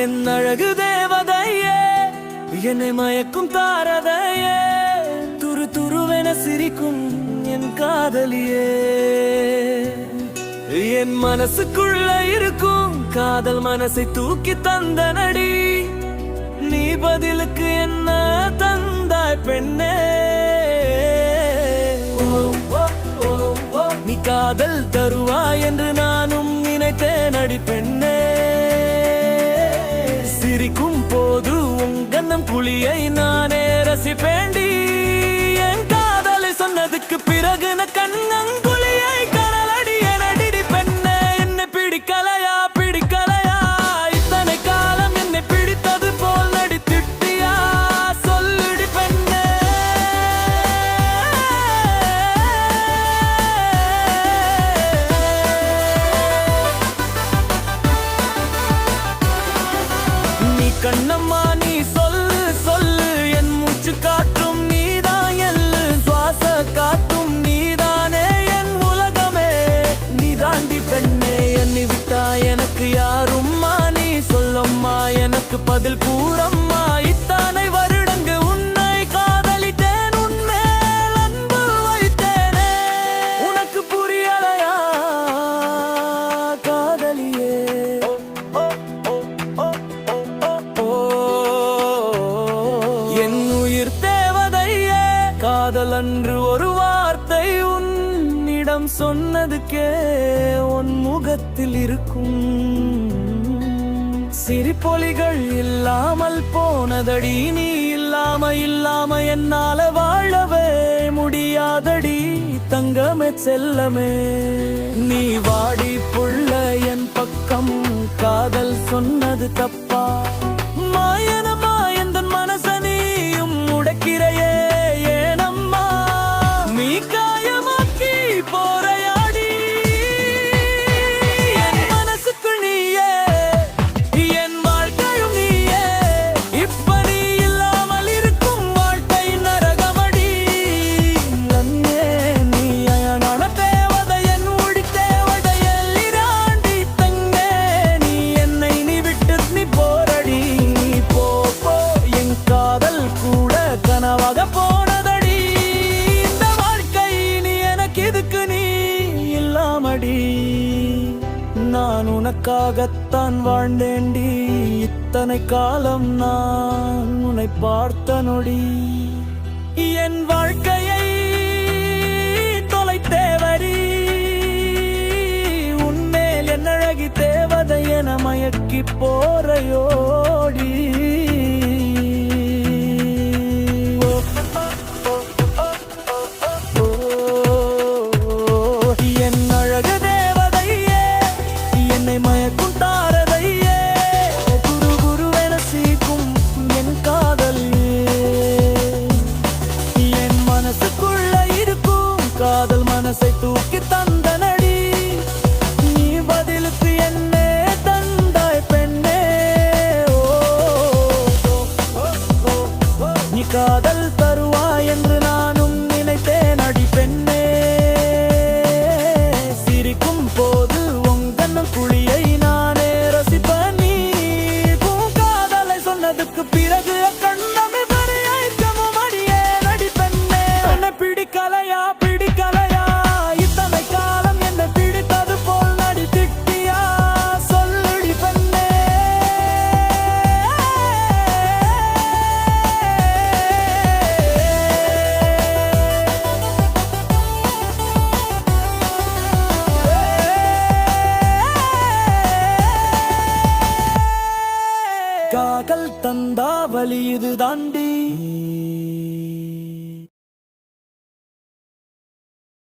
என் அழகு தேவதையே என்னை மயக்கும் தாரதையே துரு துருவென சிரிக்கும் என் காதலியே. என் மனசுக்குள்ள இருக்கும் காதல் மனசை தூக்கி தந்த நடி நீ பதிலுக்கு என்ன தந்தாய் பெண்ணே? நீ காதல் தருவாய் என்று நானும் நினைத்தேன் அடி பெண்ணே. சிரிக்கும் போது உங்கன்னம் குழியை நானே ரசிப்பேண்டி என் காதலை சொன்னதுக்கு பிறகு நான் கண்ணங்கு கண்ணம்மா நீ சொல்லு சொல்லு. என் மூச்சு காற்றும் நீதான் எல்லு சுவாச காற்றும் நீதானே. என் உலகமே நீ தாண்டி பெண்ணே. என்னை விட்டா எனக்கு யாரும்மா? நீ சொல்லம்மா எனக்கு பதில் கூறம்மா. என் உயிர் தேவதையே காதல் அன்று ஒரு வார்த்தை உன்னிடம் சொன்னதுக்கே உன் முகத்தில் இருக்கும். சிரிப்பொலிகள் இல்லாமல் போனதடி நீ இல்லாம இல்லாம என்னால வாழவே முடியாதடி தங்கமே செல்லமே. நீ வாடி புள்ள என் பக்கம் காதல் சொன்னது தப்பு. நான் உனக்காகத்தான் வாழ்ந்தேண்டி இத்தனை காலம் நான் உன்னை பார்த்த நொடி என் வாழ்க்கையை தொலைத்தேவரி உன்மேல் என் அழகி தேவதை என மயக்கி போறையோடி. காதல் தருவாய் என்று காகல் தந்தா வலி இது தாண்டி